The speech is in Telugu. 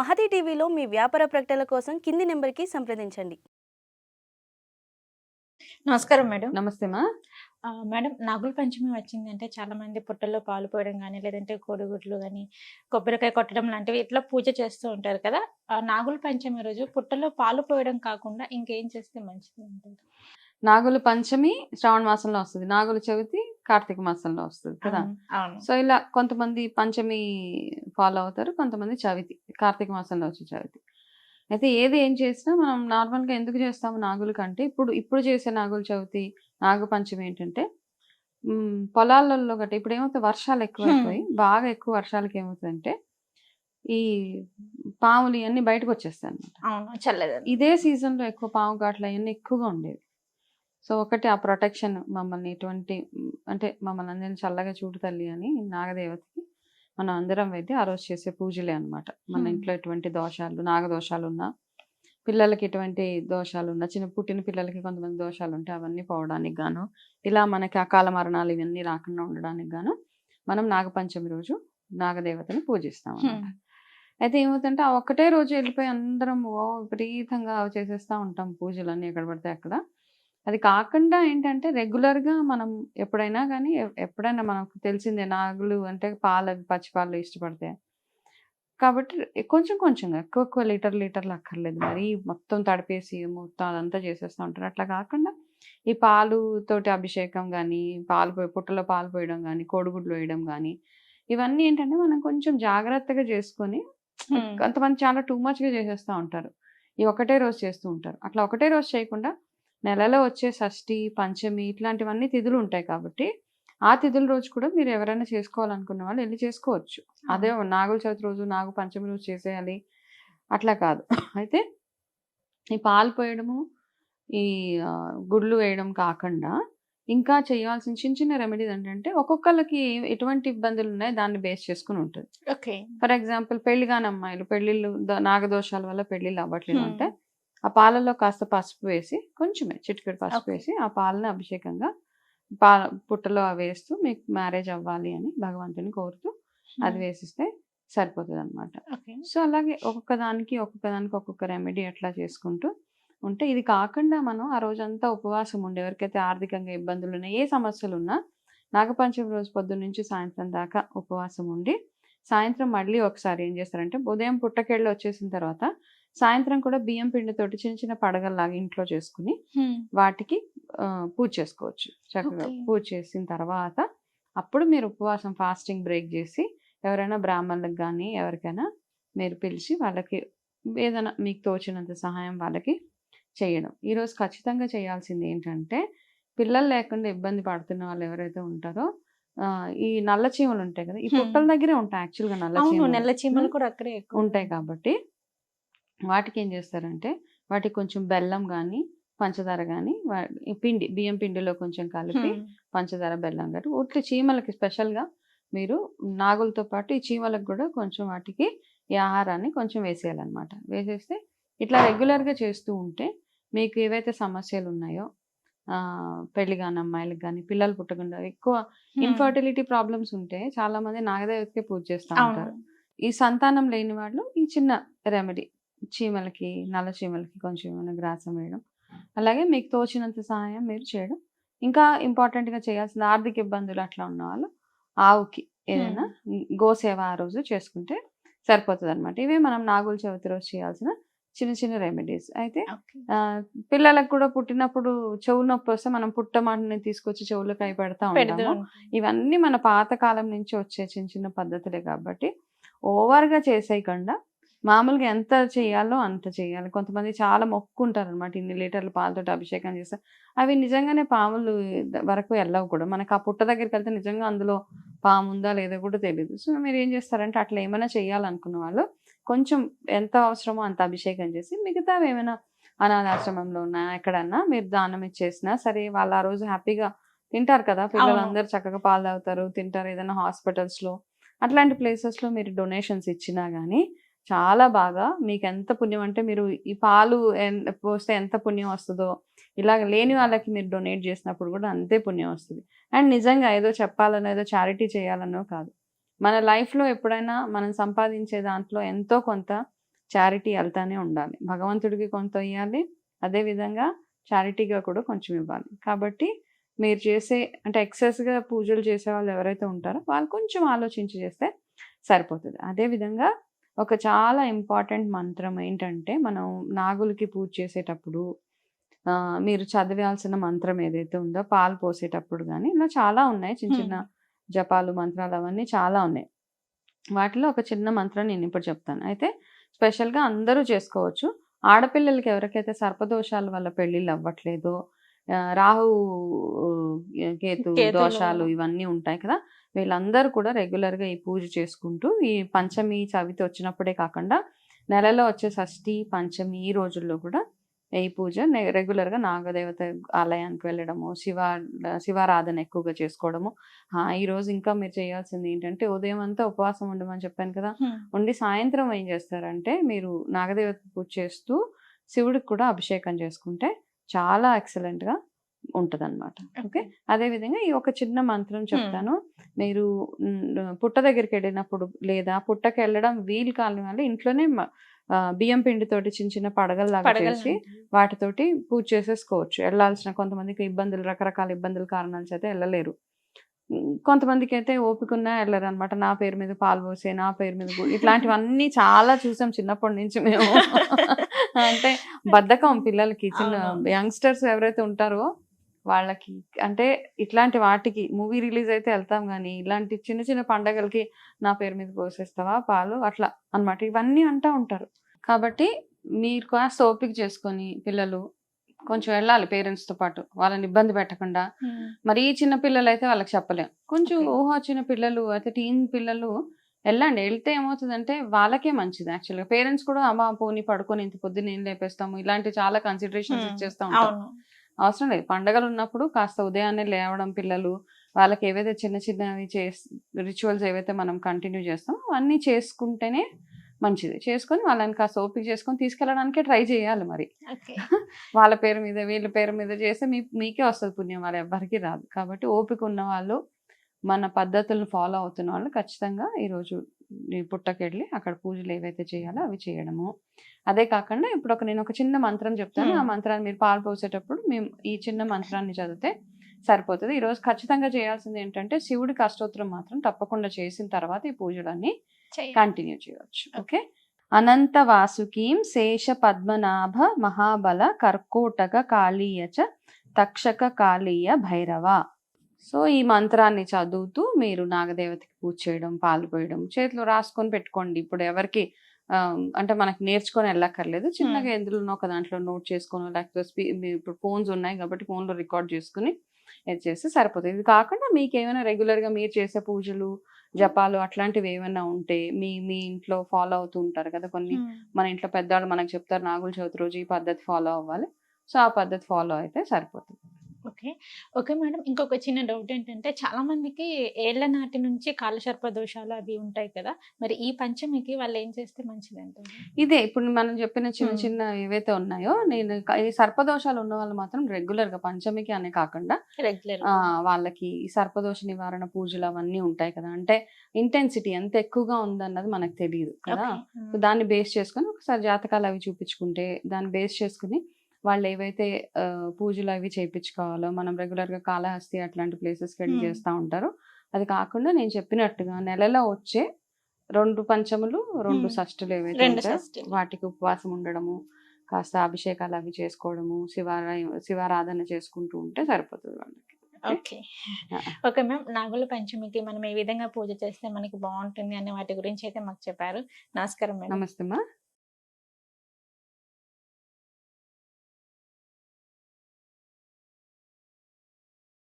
మహతి టీవీలో మీ వ్యాపార ప్రకటనల కోసం కింది నెంబర్కి సంప్రదించండి. నమస్కారం మేడం. నమస్తే మా. మేడం నాగుల పంచమి వచ్చిందంటే చాలా మంది పుట్టల్లో పాలు పోయడం కానీ లేదంటే కోడిగుడ్లు కానీ కొబ్బరికాయ కొట్టడం లాంటివి ఇట్లా పూజ చేస్తూ ఉంటారు కదా. ఆ నాగుల పంచమి రోజు పుట్టల్లో పాలు పోయడం కాకుండా ఇంకేం చేస్తే మంచిది అంటారు? నాగుల పంచమి శ్రావణ మాసంలో వస్తుంది. నాగుల చవితి కార్తీక మాసంలో వస్తుంది కదా. సో ఇలా కొంతమంది పంచమి ఫాలో అవుతారు కొంతమంది చవితి కార్తీక మాసంలో వచ్చే చవితి. అయితే ఏది ఏం చేసినా మనం నార్మల్గా ఎందుకు చేస్తాము నాగుల కంటే ఇప్పుడు ఇప్పుడు చేసే నాగుల చవితి నాగ పంచమి ఏంటంటే పొలాలలో గట్ట ఇప్పుడు ఏమవుతుంది వర్షాలు ఎక్కువైపోయి బాగా ఎక్కువ వర్షాలకి ఏమవుతుందంటే ఈ పాములు ఇవన్నీ బయటకు వచ్చేస్తాయి చల్లదని. ఇదే season లో ఎక్కువ పాము కాట్లు అవన్నీ ఎక్కువగా ఉండేవి. సో ఒకటి ఆ ప్రొటెక్షన్ మమ్మల్ని ఎటువంటి అంటే మమ్మల్ని అందరిని చల్లగా చూడు తల్లి అని నాగదేవతకి మనం అందరం వెళ్ళి ఆ రోజు చేసే పూజలే అన్నమాట మన. ఇంట్లో ఎటువంటి దోషాలు నాగదోషాలు ఉన్నా పిల్లలకి ఎటువంటి దోషాలు ఉన్నా చిన్న పుట్టిన పిల్లలకి కొంతమంది దోషాలు ఉంటే అవన్నీ పోవడానికి గాను ఇలా మనకి అకాల మరణాలు ఇవన్నీ రాకుండా ఉండడానికి గాను మనం నాగపంచమి రోజు నాగదేవతని పూజిస్తాం అన్నమాట. హ్మ్. అయితే ఏమవుతుందంటే ఆ ఒక్కటే రోజు వెళ్ళిపోయి అందరం ఓ విపరీతంగా చేసేస్తూ ఉంటాం పూజలన్నీ ఎక్కడ పడితే అక్కడ అది కాకుండా ఏంటంటే రెగ్యులర్గా మనం ఎప్పుడైనా కానీ ఎప్పుడైనా మనకు తెలిసిందే నాగులు అంటే పాలు అవి పచ్చి పాలు ఇష్టపడతాయి కాబట్టి కొంచెం కొంచెంగా ఎక్కువ ఎక్కువ లీటర్ లీటర్లు అక్కర్లేదు. మరి మొత్తం తడిపేసి మొత్తం అదంతా చేసేస్తూ ఉంటారు. అట్లా కాకుండా ఈ పాలు తోటి అభిషేకం కానీ పాలు పోయి పుట్టలో పాలు పోయడం కానీ కోడిగుడ్లు వేయడం కానీ ఇవన్నీ ఏంటంటే మనం కొంచెం జాగ్రత్తగా చేసుకొని. కొంతమంది చాలా టూ మచ్గా చేసేస్తూ ఉంటారు. ఈ ఒకటే రోజు చేస్తూ ఉంటారు. అట్లా ఒకటే రోజు చేయకుండా నెలలో వచ్చే షష్ఠి పంచమి ఇట్లాంటివన్నీ తిథులు ఉంటాయి కాబట్టి ఆ తిథుల రోజు కూడా మీరు ఎవరైనా చేసుకోవాలనుకున్న వాళ్ళు వెళ్ళి చేసుకోవచ్చు. అదే నాగుల చవితి రోజు నాగు పంచమి రోజు చేసేయాలి. అట్లా కాదు. అయితే ఈ పాలు పోయడము ఈ గుడ్లు వేయడం కాకుండా ఇంకా చేయాల్సిన చిన్న చిన్న రెమెడీస్ ఏంటంటే ఒక్కొక్కరికి ఎటువంటి ఇబ్బందులు ఉన్నాయి దాన్ని బేస్ చేసుకుని ఉంటుంది. ఓకే. ఫర్ ఎగ్జాంపుల్ పెళ్ళి కాని అమ్మాయిలు పెళ్ళిళ్ళు నాగదోషాల వల్ల పెళ్ళిళ్ళు అవ్వట్లేదు. అంటే ఆ పాలలో కాస్త పసుపు వేసి కొంచెమే చిటికెడు పసుపు. వేసి ఆ పాలను అభిషేకంగా పా పుట్టలో వేస్తూ మీకు మ్యారేజ్ అవ్వాలి అని భగవంతుని కోరుతూ అది వేసిస్తే సరిపోతుంది అనమాట సో అలాగే ఒక్కొక్క దానికి ఒక్కొక్క దానికి ఒక్కొక్క రెమెడీ అట్లా చేసుకుంటూ ఉంటే ఇది కాకుండా మనం ఆ రోజంతా ఉపవాసం ఉండి ఎవరికైతే ఆర్థికంగా ఇబ్బందులు ఉన్నాయి ఏ సమస్యలు ఉన్నా నాగపంచమి రోజు పొద్దున్న నుంచి సాయంత్రం దాకా ఉపవాసం ఉండి సాయంత్రం మళ్ళీ ఒకసారి ఏం చేస్తారంటే ఉదయం పుట్టకెళ్ళి వచ్చేసిన తర్వాత సాయంత్రం కూడా బియ్యం పిండితోటి చిన్న చిన్న పడగల్లాగా ఇంట్లో చేసుకుని. వాటికి పూజ చేసుకోవచ్చు చక్కగా. పూజ చేసిన తర్వాత అప్పుడు మీరు ఉపవాసం ఫాస్టింగ్ బ్రేక్ చేసి ఎవరైనా బ్రాహ్మణులకు కానీ ఎవరికైనా మీరు పిలిచి వాళ్ళకి ఏదైనా మీకు తోచినంత సహాయం వాళ్ళకి చేయడం ఈరోజు ఖచ్చితంగా చేయాల్సింది ఏంటంటే పిల్లలు లేకుండా ఇబ్బంది పడుతున్న వాళ్ళు ఎవరైతే ఉంటారో ఈ నల్ల చీమలు ఉంటాయి కదా ఈ. పుట్టల దగ్గరే ఉంటాయి యాక్చువల్గా నల్ల చీమలు నెల్ల చీమలు. కూడా అక్కడే ఉంటాయి కాబట్టి వాటికి ఏం చేస్తారంటే వాటికి కొంచెం బెల్లం కానీ పంచదార కానీ పిండి బియ్యం పిండిలో కొంచెం కలిపి. పంచదార బెల్లం కానీ ఉట్ల చీమలకి స్పెషల్గా మీరు నాగులతో పాటు ఈ చీమలకు కూడా కొంచెం వాటికి ఈ ఆహారాన్ని కొంచెం వేసేయాలన్నమాట వేసేస్తే ఇట్లా రెగ్యులర్గా చేస్తూ ఉంటే మీకు ఏవైతే సమస్యలు ఉన్నాయో ఆ, పెళ్ళి కాని అమ్మాయిలకు కానీ పిల్లలు పుట్టకుండా ఎక్కువ. ఇన్ఫర్టిలిటీ ప్రాబ్లమ్స్ ఉంటే చాలా మంది నాగదేవతకే పూజ చేస్తూ ఉంటారు ఈ సంతానం లేని వాళ్ళు ఈ చిన్న రెమెడీ చీమలకి నల్ల చీమలకి కొంచెం ఏమైనా గ్రాసం వేయడం. అలాగే మీకు తోచినంత సహాయం మీరు చేయడం. ఇంకా ఇంపార్టెంట్గా చేయాల్సిన ఆర్థిక ఇబ్బందులు అట్లా ఉన్న వాళ్ళు ఆవుకి ఏదైనా గోసేవ ఆ రోజు చేసుకుంటే సరిపోతుంది అనమాట ఇవే మనం నాగుల చవితి రోజు చేయాల్సిన చిన్న చిన్న రెమెడీస్ అయితే పిల్లలకు కూడా పుట్టినప్పుడు చెవు నొప్పి వస్తే మనం పుట్టమాటని తీసుకొచ్చి చెవులకు అయి పెడతా ఉంటాము. ఉంటాం. ఇవన్నీ మన పాత కాలం నుంచి వచ్చే చిన్న చిన్న పద్ధతులే కాబట్టి ఓవర్గా చేసేయకుండా మామూలుగా ఎంత చేయాలో అంత చేయాలి. కొంతమంది చాలా మొక్కుంటారు అనమాట ఇన్ని లీటర్ల పాలతోటి అభిషేకం చేస్తారు అవి నిజంగానే పాములు వరకు వెళ్ళవు కూడా. మనకు ఆ పుట్ట దగ్గరికి వెళ్తే నిజంగా అందులో పాము ఉందా లేదో కూడా తెలియదు సో మీరు ఏం చేస్తారంటే అట్లా ఏమైనా చేయాలనుకున్న వాళ్ళు కొంచెం ఎంత అవసరమో అంత అభిషేకం చేసి మిగతా ఏమైనా అనాథాశ్రమంలో ఉన్నా ఎక్కడన్నా మీరు దానం ఇచ్చేసినా సరే వాళ్ళు ఆ రోజు హ్యాపీగా తింటారు కదా. పిల్లలందరూ చక్కగా పాలు తాగుతారు తింటారు. ఏదైనా హాస్పిటల్స్లో అట్లాంటి ప్లేసెస్లో మీరు డొనేషన్స్ ఇచ్చినా గానీ చాలా బాగా మీకు ఎంత పుణ్యం అంటే మీరు ఈ పాలు పోస్తే ఎంత పుణ్యం వస్తుందో ఇలాగ లేని వాళ్ళకి మీరు డొనేట్ చేసినప్పుడు కూడా అంతే పుణ్యం వస్తుంది. అండ్ నిజంగా ఏదో చెప్పాలనో ఏదో చారిటీ చేయాలనో కాదు. మన లైఫ్లో ఎప్పుడైనా మనం సంపాదించే దాంట్లో ఎంతో కొంత చారిటీ వెళ్తానే ఉండాలి. భగవంతుడికి కొంత ఇవ్వాలి అదేవిధంగా చారిటీగా కూడా కొంచెం ఇవ్వాలి. కాబట్టి మీరు చేసే అంటే ఎక్సెస్గా పూజలు చేసే వాళ్ళు ఎవరైతే ఉంటారో వాళ్ళు కొంచెం ఆలోచించి చేస్తే సరిపోతుంది. అదేవిధంగా ఒక చాలా ఇంపార్టెంట్ మంత్రం ఏంటంటే మనం నాగులకి పూజ చేసేటప్పుడు మీరు చదివాల్సిన మంత్రం ఏదైతే ఉందో పాలు పోసేటప్పుడు కానీ ఇలా చాలా ఉన్నాయి. చిన్న చిన్న జపాలు మంత్రాలు అవన్నీ చాలా ఉన్నాయి. వాటిలో ఒక చిన్న మంత్రం నేను ఇప్పుడు చెప్తాను. అయితే స్పెషల్గా అందరూ చేసుకోవచ్చు. ఆడపిల్లలకి ఎవరికైతే సర్పదోషాల వల్ల పెళ్ళిళ్ళు అవ్వట్లేదో రాహు కేతు. దోషాలు ఇవన్నీ ఉంటాయి కదా వీళ్ళందరూ కూడా రెగ్యులర్గా ఈ పూజ చేసుకుంటూ ఈ పంచమి చవితి వచ్చినప్పుడే కాకుండా నెలలో వచ్చే షష్ఠి పంచమి ఈ రోజుల్లో కూడా ఈ పూజ రెగ్యులర్గా నాగదేవత ఆలయానికి వెళ్ళడము శివ శివారాధన ఎక్కువగా చేసుకోవడము ఆ, ఈ రోజు ఇంకా మీరు చేయాల్సింది ఏంటంటే ఉదయం అంతా ఉపవాసం ఉండమని చెప్పాను కదా ఉండి సాయంత్రం ఏం చేస్తారంటే మీరు నాగదేవత పూజ చేస్తూ శివుడికి కూడా అభిషేకం చేసుకుంటే చాలా excellent గా ఉంటది అనమాట ఓకే? అదేవిధంగా ఈ ఒక చిన్న మంత్రం చెప్తాను. మీరు పుట్ట దగ్గరికి వెళ్ళినప్పుడు లేదా పుట్టకి వెళ్ళడం వీలు కాని వాళ్ళు ఇంట్లోనే బియ్యం పిండితోటి చిన్న చిన్న పడగల్లాగా చేసి వాటితోటి పూజ చేసేసుకోవచ్చు. వెళ్ళాల్సిన కొంతమందికి ఇబ్బందులు రకరకాల ఇబ్బందుల కారణాల చేత వెళ్ళలేరు. కొంతమందికి అయితే ఓపిక ఉన్నా వెళ్ళరు అనమాట నా పేరు మీద పాలు పోసే నా పేరు మీద ఇట్లాంటివన్నీ చాలా చూసాం చిన్నప్పటి నుంచి మేము. అంటే బద్ధకం పిల్లలకి చిన్న. యంగ్స్టర్స్ ఎవరైతే ఉంటారో వాళ్ళకి అంటే ఇట్లాంటి వాటికి మూవీ రిలీజ్ అయితే వెళ్తాం కానీ ఇలాంటి చిన్న చిన్న పండగలకి నా పేరు మీద పోసేస్తావా పాలు అట్లా అన్నమాట. ఇవన్నీ అంటూ ఉంటారు. కాబట్టి మీరు కాస్త ఓపిక చేసుకొని పిల్లలు కొంచెం వెళ్ళాలి parents తో పాటు. వాళ్ళని ఇబ్బంది పెట్టకుండా. మరీ చిన్న పిల్లలు అయితే వాళ్ళకి చెప్పలేం. కొంచెం. ఊహ వచ్చిన పిల్లలు అయితే టీన్ పిల్లలు వెళ్ళండి. వెళ్తే ఏమవుతుందంటే వాళ్ళకే మంచిది యాక్చువల్గా. పేరెంట్స్ కూడా అమ్మ పోనీ పడుకొని ఇంత పొద్దున్న ఏం లేపేస్తాము? ఇలాంటి చాలా కన్సిడరేషన్స్. ఇచ్చేస్తా ఉంటాం అవసరం లేదు. పండగలు ఉన్నప్పుడు కాస్త ఉదయాన్నే లేవడం పిల్లలు వాళ్ళకి ఏవైతే చిన్న చిన్నవి చే రిచువల్స్ ఏవైతే మనం కంటిన్యూ చేస్తామో అవన్నీ చేసుకుంటేనే మంచిది. చేసుకొని వాళ్ళని కాస్త ఓపిక చేసుకొని తీసుకెళ్ళడానికే ట్రై చేయాలి మరి. వాళ్ళ పేరు మీద వీళ్ళ పేరు మీద చేస్తే మీ మీకే వస్తుంది పుణ్యం. వాళ్ళ ఎవ్వరికి రాదు. కాబట్టి ఓపిక ఉన్న వాళ్ళు మన పద్ధతులను ఫాలో అవుతున్న వాళ్ళు ఖచ్చితంగా ఈరోజు పుట్టకెళ్ళి అక్కడ పూజలు ఏవైతే చేయాలో అవి చేయడము. అదే కాకుండా ఇప్పుడు ఒక నేను ఒక చిన్న మంత్రం చెప్తాను. ఆ. మంత్రాన్ని మీరు పాలు పోసేటప్పుడు మేము ఈ చిన్న మంత్రాన్ని చదివితే సరిపోతుంది. ఈరోజు ఖచ్చితంగా చేయాల్సింది ఏంటంటే శివుడికి అష్టోత్తరం మాత్రం తప్పకుండా చేసిన తర్వాత ఈ పూజలన్నీ కంటిన్యూ చేయవచ్చు ఓకే? అనంత వాసుకీం శేష పద్మనాభ మహాబల కర్కోటక కాళీయ చ తక్షక కాళీయ భైరవ. సో ఈ మంత్రాన్ని చదువుతూ మీరు నాగదేవతకి పూజ చేయడం పాలు పోయడం చేతిలో రాసుకొని పెట్టుకోండి. ఇప్పుడు ఎవరికి అంటే మనకి నేర్చుకొని వెళ్ళక్కర్లేదు. చిన్నగా ఎందులోనో ఒక దాంట్లో నోట్ చేసుకొని లేకపోతే ఇప్పుడు ఫోన్స్ ఉన్నాయి కాబట్టి ఫోన్లో రికార్డ్ చేసుకుని ఇది చేస్తే సరిపోతుంది. ఇది కాకుండా మీకు ఏమైనా రెగ్యులర్గా మీరు చేసే పూజలు జపాలు అట్లాంటివి ఏమైనా ఉంటే మీ మీ ఇంట్లో ఫాలో అవుతూ ఉంటారు కదా కొన్ని. మన ఇంట్లో పెద్దవాళ్ళు మనకు చెప్తారు నాగుల చవితి రోజు ఈ పద్ధతి ఫాలో అవ్వాలి. సో ఆ పద్ధతి ఫాలో అయితే సరిపోతుంది. ఓకే. Okay madam. ఇంకొక చిన్న డౌట్ ఏంటంటే చాలా మందికి ఏళ్ళ నాటి నుంచి కాలసర్ప దోషాలు అవి ఉంటాయి కదా! మరి ఈ పంచమికి వాళ్ళు ఏం చేస్తే మంచిది అంటారు ఇదే ఇప్పుడు మనం చెప్పిన చిన్న. చిన్న ఏవైతే ఉన్నాయో నేను ఈ సర్పదోషాలు ఉన్న వాళ్ళు మాత్రం రెగ్యులర్గా పంచమికి అనే కాకుండా రెగ్యులర్ వాళ్ళకి ఈ సర్పదోష నివారణ పూజలు అవన్నీ ఉంటాయి కదా! అంటే ఇంటెన్సిటీ ఎంత ఎక్కువగా ఉందన్నది మనకు తెలియదు కదా! దాన్ని బేస్ చేసుకొని ఒకసారి జాతకాలు అవి చూపించుకుంటే దాన్ని బేస్ చేసుకుని వాళ్ళు ఏవైతే పూజలు అవి చేయించుకోవాలో మనం రెగ్యులర్గా కాళహస్తి అట్లాంటి ప్లేసెస్కి వెళ్ళి. చేస్తూ ఉంటారు అది కాకుండా నేను చెప్పినట్టుగా నెలలో వచ్చే రెండు పంచములు రెండు. షష్టులు ఏవైతే షష్ఠులు. వాటికి ఉపవాసం ఉండడము కాస్త అభిషేకాలు అవి చేసుకోవడము శివారా శివారాధన చేసుకుంటూ ఉంటే సరిపోతుంది వాళ్ళకి. ఓకే? ఓకే. మ్యామ్ నాగుల పంచమికి మనం ఏ విధంగా పూజ చేస్తే మనకి బాగుంటుంది అనే వాటి గురించి అయితే మాకు చెప్పారు. నమస్కారం నమస్తే మా